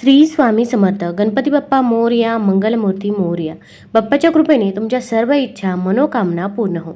श्री स्वामी समर्थ. गणपती बाप्पा मोर्या मंगलमूर्ती मोर्या. बाप्पाच्या कृपेने तुमच्या सर्व इच्छा मनोकामना पूर्ण हो.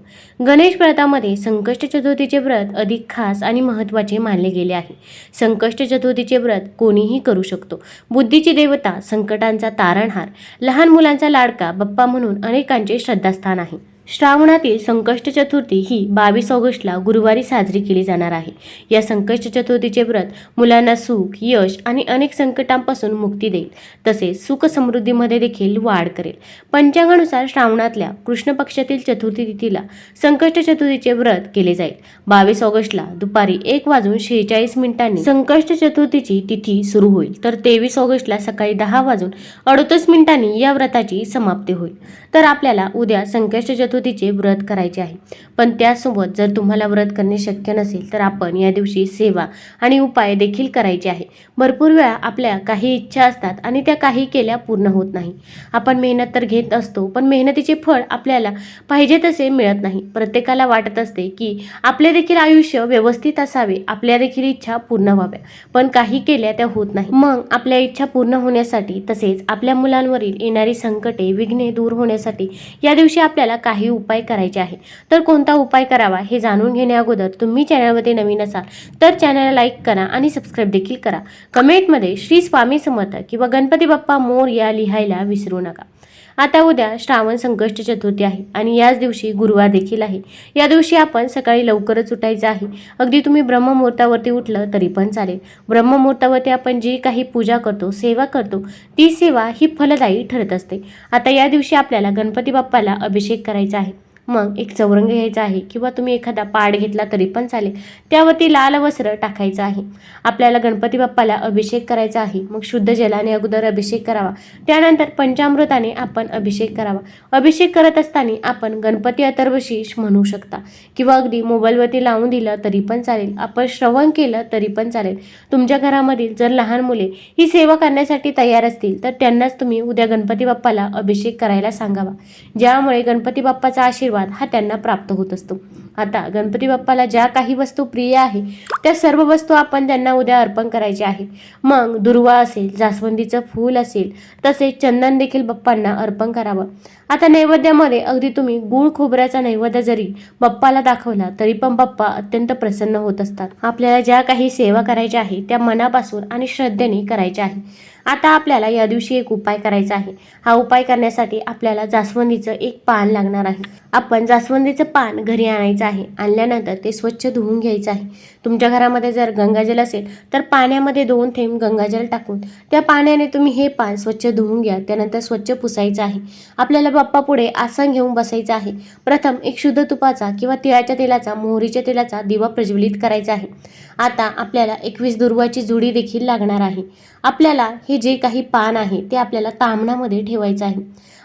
गणेश व्रतामध्ये संकष्ट चतुर्थीचे व्रत अधिक खास आणि महत्त्वाचे मानले गेले आहे. संकष्ट चतुर्थीचे व्रत कोणीही करू शकतो. बुद्धीची देवता संकटांचा तारणहार. लहान मुलांचा लाडका बाप्पा म्हणून अनेकांचे श्रद्धास्थान आहे. श्रावणातील संकष्ट चतुर्थी ही बावीस ऑगस्टला गुरुवारी साजरी केली जाणार आहे. या संकष्ट चतुर्थीचे व्रत मुलांना सुख यश आणि अनेक संकटांपासून मुक्ती देईल. तसेच सुख समृद्धीमध्ये देखील वाढ करेल. पंचांगानुसार श्रावणातल्या कृष्ण पक्षातील चतुर्थी तिथीला संकष्ट चतुर्थीचे व्रत केले जाईल. बावीस ऑगस्टला दुपारी एक वाजून शेहेचाळीस मिनिटांनी संकष्ट चतुर्थीची तिथी सुरू होईल. तर तेवीस ऑगस्टला सकाळी दहा वाजून अडतीस मिनिटांनी या व्रताची समाप्ती होईल. तर आपल्याला उद्या संकष्ट चतुर्थी चतुर्थीचे व्रत करायचे आहे. पण त्यासोबत जर तुम्हाला व्रत करणे शक्य नसेल तर आपण या दिवशी सेवा आणि उपाय देखील करायचे आहे. भरपूर वेळा आपल्या काही इच्छा असतात आणि त्या काही केल्या पूर्ण होत नाही. आपण मेहनत तर घेत असतो पण मेहनतीचे फळ आपल्याला पाहिजे तसे मिळत नाही. प्रत्येकाला वाटत असते की आपले देखील आयुष्य व्यवस्थित असावे आपल्या देखील इच्छा पूर्ण व्हाव्या. पण काही केल्या त्या होत नाही. मग आपल्या इच्छा पूर्ण होण्यासाठी तसेच आपल्या मुलांवरील येणारी संकटे विघ्ने दूर होण्यासाठी या दिवशी आपल्याला काही उपाय करायचे आहे. तर कोणता उपाय करावा हे जाणून घेण्याअगोदर तुम्ही चॅनलमध्ये नवीन असाल तर चॅनलला लाईक करा आणि सबस्क्राईब देखील करा. कमेंटमध्ये श्री स्वामी समर्थ किंवा गणपती बाप्पा मोर या लिहायला विसरू नका. आता उद्या श्रावण संकष्ट चतुर्थी आहे आणि याच दिवशी गुरुवार देखील आहे. या दिवशी आपण सकाळी लवकरच उठायचं आहे. अगदी तुम्ही ब्रह्ममुहूर्तावरती उठलं तरी पण चालेल. ब्रह्ममुहूर्तावरती आपण जी काही पूजा करतो सेवा करतो ती सेवा ही फलदायी ठरत असते. आता या दिवशी आपल्याला गणपती बाप्पाला अभिषेक करायचा आहे. मग एक चौरंग घ्यायचा आहे किंवा तुम्ही एखादा पाड घेतला तरी पण चालेल. त्यावरती लाल वस्त्र टाकायचं आहे. आपल्याला गणपती बाप्पाला अभिषेक करायचा आहे. मग शुद्ध जलाने अगोदर अभिषेक करावा. त्यानंतर पंचामृताने आपण अभिषेक करावा. अभिषेक करत असताना आपण गणपती अथर्वशीष म्हणू शकता. किंवा अगदी मोबाईलवरती लावून दिलं तरी पण चालेल. आपण श्रवण केलं तरी पण चालेल. तुमच्या घरामधील जर लहान मुले ही सेवा करण्यासाठी तयार असतील तर त्यांनाच तुम्ही उद्या गणपती बाप्पाला अभिषेक करायला सांगावा. ज्यामुळे गणपती बाप्पाचा आशीर्वाद हा त्यांना प्राप्त होत असतो. आता गणपती बाप्पाला ज्या काही वस्तू प्रिय आहे त्या सर्व वस्तू आपण त्यांना उद्या अर्पण करायच्या आहे. मग दुर्वा असेल जास्वंदीचं फूल असेल तसेच चंदन देखील बाप्पांना अर्पण करावं. आता नैवेद्यामध्ये अगदी तुम्ही गुळ खोबऱ्याचा नैवेद्य जरी बाप्पाला दाखवला तरी पण बाप्पा अत्यंत प्रसन्न होत असतात. आपल्याला ज्या काही सेवा करायच्या आहे त्या मनापासून आणि श्रद्धेने करायच्या आहे. आता आपल्याला या दिवशी एक उपाय करायचा आहे. हा उपाय करण्यासाठी आपल्याला जास्वंदीचं एक पान लागणार आहे. आपण जास्वंदीचं पान घरी आणायचं आहे. आणल्यानंतर ते स्वच्छ धुवून घ्यायचं आहे. तुमच्या घरामध्ये जर गंगाजल असेल तर पाण्यामध्ये दोन थेंब गंगाजल टाकून त्या पाण्याने तुम्ही हे पान स्वच्छ धुवून घ्या. त्यानंतर स्वच्छ पुसायचं आहे. आपल्याला बाप्पा पुढे आसन घेऊन बसायचं आहे. प्रथम एक शुद्ध तुपाचा किंवा तिळाच्या तेलाचा मोहरीच्या तेलाचा दिवा प्रज्वलित करायचा आहे. आता आपल्याला एकवीस दुर्वाची जुडी देखील लागणार आहे. आपल्याला हे जे काही पान आहे ते आपल्याला तामणामध्ये ठेवायचं आहे.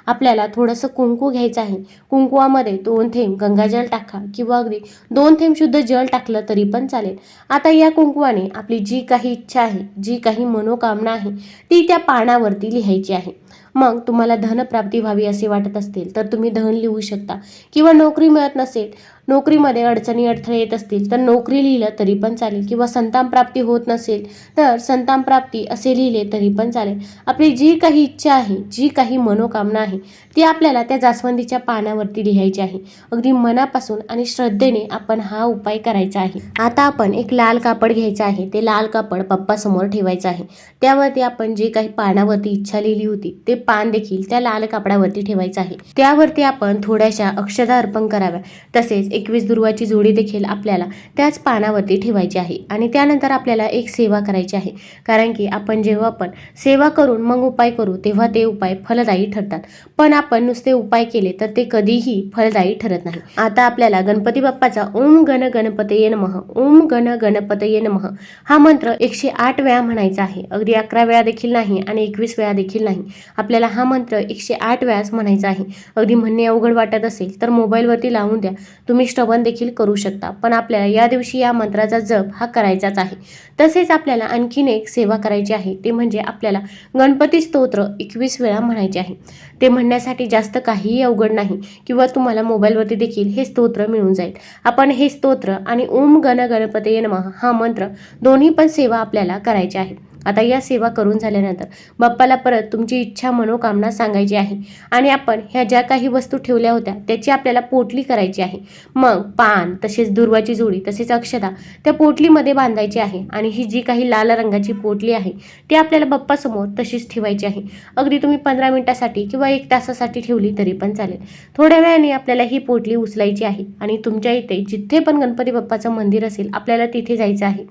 आपल्याला थोडंसं कुंकू घ्यायचं आहे. कुंकुवामध्ये दोन थेंब गंगाजल टाका किंवा अगदी दोन थेंब शुद्ध जल टाकलं तरी पण चालेल. आता या कुंकुवाने आपली जी काही इच्छा आहे जी काही मनोकामना आहे ती त्या पानावरती लिहायची आहे. मग तुम्हाला धनप्राप्ती व्हावी असे वाटत असतील तर तुम्ही धन लिहू शकता. किंवा नोकरी मिळत नसेल नोकरीमध्ये अडचणी अडथळे येत असतील तर नोकरी लिहिलं तरी पण चालेल. किंवा संतान प्राप्ती होत नसेल तर संतान प्राप्ती असे लिहिले तरी पण चालेल. आपली जी काही इच्छा आहे जी काही मनोकामना आहे ती आपल्याला त्या जास्वंदीच्या पानावरती लिहायची आहे. अगदी मनापासून आणि श्रद्धेने आपण हा उपाय करायचा आहे. आता आपण एक लाल कापड घ्यायचं आहे. ते लाल कापड पप्पासमोर ठेवायचं आहे. त्यावरती आपण जे काही पानावरती इच्छा लिहिली होती ते पान देखील त्या लाल कापडावरती ठेवायचं आहे. त्यावरती आपण थोड्याशा अक्षदा अर्पण कराव्या. तसेच एकवीस दुर्वाची जोडी देखील आपल्याला त्याच पानावरती ठेवायची आहे आणि त्यानंतर आपल्याला एक सेवा करायची आहे. कारण की आपण जेव्हा आपण सेवा करून मग उपाय करू तेव्हा ते उपाय फलदायी ठरतात. पण आपण नुसते उपाय केले तर ते कधीही फलदायी ठरत नाही. आता आपल्याला गणपती बाप्पाचा ओम गण गणपतये नमः ओम गण गणपतये नमः हा मंत्र एकशे आठ वेळा म्हणायचा आहे. अगदी अकरा वेळा देखील नाही आणि एकवीस वेळा देखील नाही. आपल्या आपल्याला हा मंत्र एकशे आठ वेळाच म्हणायचा आहे. अगदी म्हणणे अवघड वाटत असेल तर मोबाईलवरती लावून द्या. तुम्ही श्रवण देखील करू शकता पण आपल्याला या दिवशी या मंत्राचा जप हा करायचाच आहे. तसेच आपल्याला आणखीन एक सेवा करायची आहे ते म्हणजे आपल्याला गणपती स्तोत्र एकवीस वेळा म्हणायचे आहे. ते म्हणण्यासाठी जास्त काहीही अवघड नाही किंवा तुम्हाला मोबाईलवरती देखील हे स्तोत्र मिळून जाईल. आपण हे स्तोत्र आणि ओम गण गणपतये नमः हा मंत्र दोन्ही पण सेवा आपल्याला करायच्या आहे. आता या सेवा करून झाल्यानंतर बाप्पाला परत तुमची इच्छा मनोकामना सांगायची आहे. आणि आपण ह्या ज्या काही वस्तू ठेवल्या होत्या त्याची आपल्याला पोटली करायची आहे. मग पान तसेच दुर्वाची जोडी तसेच अक्षता त्या पोटलीमध्ये बांधायची आहे. आणि ही जी काही लाल रंगाची पोटली आहे ती आपल्याला बाप्पासमोर तशीच ठेवायची आहे. अगदी तुम्ही पंधरा मिनिटासाठी किंवा एक तासासाठी ठेवली तरी पण चालेल. थोड्या वेळाने आपल्याला ही पोटली उचलायची आहे. आणि तुमच्या इथे जिथे पण गणपती बाप्पाचं मंदिर असेल आपल्याला तिथे जायचं आहे.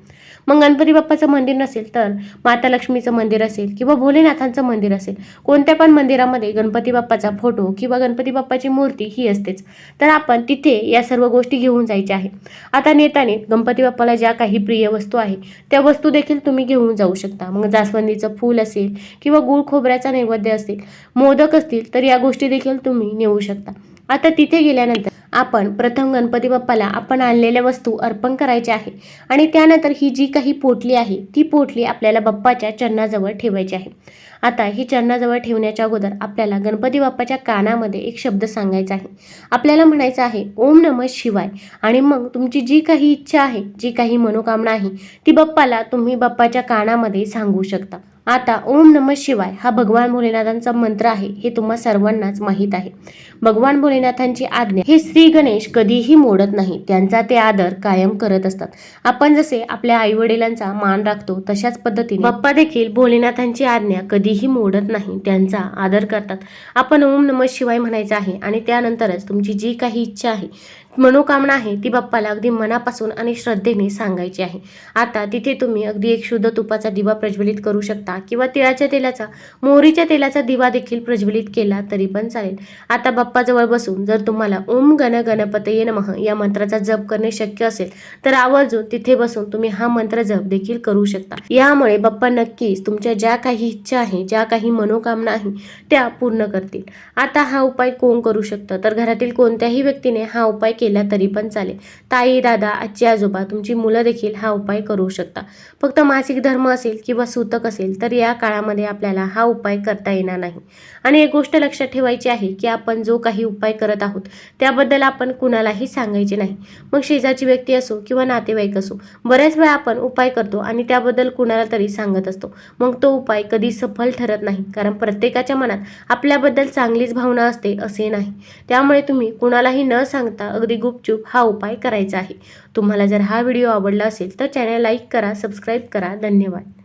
मग गणपती बाप्पाचं मंदिर नसेल तर माता लक्ष्मीचं मंदिर असेल किंवा भोलेनाथांचं मंदिर असेल कोणत्या पण मंदिरामध्ये गणपती बाप्पाचा फोटो किंवा गणपती बाप्पाची मूर्ती ही असतेच. तर आपण तिथे या सर्व गोष्टी घेऊन जायच्या आहे. आता नेताने गणपती बाप्पाला ज्या काही प्रिय वस्तू आहे त्या वस्तू देखील तुम्ही घेऊन जाऊ शकता. मग जास्वंदीचं फूल असेल किंवा गुळ खोबऱ्याचा नैवेद्य असेल मोदक असतील तर या गोष्टी देखील तुम्ही नेऊ शकता. आता तिथे गेल्यानंतर आपण प्रथम गणपती बाप्पाला आपण आणलेल्या वस्तू अर्पण करायच्या आहे. आणि त्यानंतर ही जी काही पोटली आहे ती पोटली आपल्याला बाप्पाच्या चरणाजवळ ठेवायची आहे. आता ही चरणाजवळ ठेवण्याच्या अगोदर आपल्याला गणपती बाप्पाच्या कानामध्ये एक शब्द सांगायचा आहे. आपल्याला म्हणायचं आहे ओम नमः शिवाय. आणि मग तुमची जी काही इच्छा आहे जी काही मनोकामना आहे ती बाप्पाला तुम्ही बाप्पाच्या कानामध्ये सांगू शकता. आता ओम नमः शिवाय हा भगवान भोलेनाथांचा मंत्र आहे हे तुम्हा सर्वांनाच माहीत आहे. भगवान भोलेनाथांची आज्ञा हे श्री गणेश कधीही मोडत नाही त्यांचा ते आदर कायम करत असतात. आपण जसे आपल्या आई वडिलांचा मान राखतो तशाच पद्धतीने बाप्पा देखील भोलेनाथांची आज्ञा कधीही मोडत नाही त्यांचा आदर करतात. आपण ओम नमः शिवाय म्हणायचं आहे आणि त्यानंतरच तुमची जी काही इच्छा आहे मनोकामना आहे ती बाप्पाला अगदी मनापासून आणि श्रद्धेने सांगायची आहे. आता तिथे तुम्ही अगदी एक शुद्ध तुपाचा दिवा प्रज्वलित करू शकता किंवा तिळाच्या तेलाचा मोहरीच्या तेलाचा दिवा देखील प्रज्वलित केला तरी पण चालेल. आता बाप्पाजवळ बसून जर तुम्हाला ओम गण गणपतये नमः या मंत्राचा जप करणे शक्य असेल तर आवर्जून तिथे बसून तुम्ही हा मंत्र जप देखील करू शकता. यामुळे बाप्पा नक्कीच तुमच्या ज्या काही इच्छा आहे ज्या काही मनोकामना आहे त्या पूर्ण करतील. आता हा उपाय कोण करू शकतं? तर घरातील कोणत्याही व्यक्तीने हा उपाय केला तरी पण चालेल. ताई दादा आजी आजोबा तुमची मुलं देखील हा उपाय करू शकता. फक्त मासिक धर्म असेल किंवा सूतक असेल तर या काळामध्ये आपल्याला हा उपाय करता येणार नाही. आणि एक गोष्ट लक्षात ठेवायची आहे की आपण जो काही उपाय करत आहोत त्याबद्दल आपण कुणालाही सांगायचे नाही. मग शेजारची व्यक्ती असो किंवा नातेवाईक असो बऱ्याच वेळा आपण उपाय करतो आणि त्याबद्दल कुणाला तरी सांगत असतो. मग तो उपाय कधी सफल ठरत नाही कारण प्रत्येकाच्या मनात आपल्याबद्दल चांगलीच भावना असते असे नाही. त्यामुळे तुम्ही कुणालाही न सांगता अगदी अगदी गुपचूप हा उपाय करायचा आहे. तुम्हाला जर हा व्हिडिओ आवडला असेल तर चॅनल लाईक करा सबस्क्राईब करा. धन्यवाद.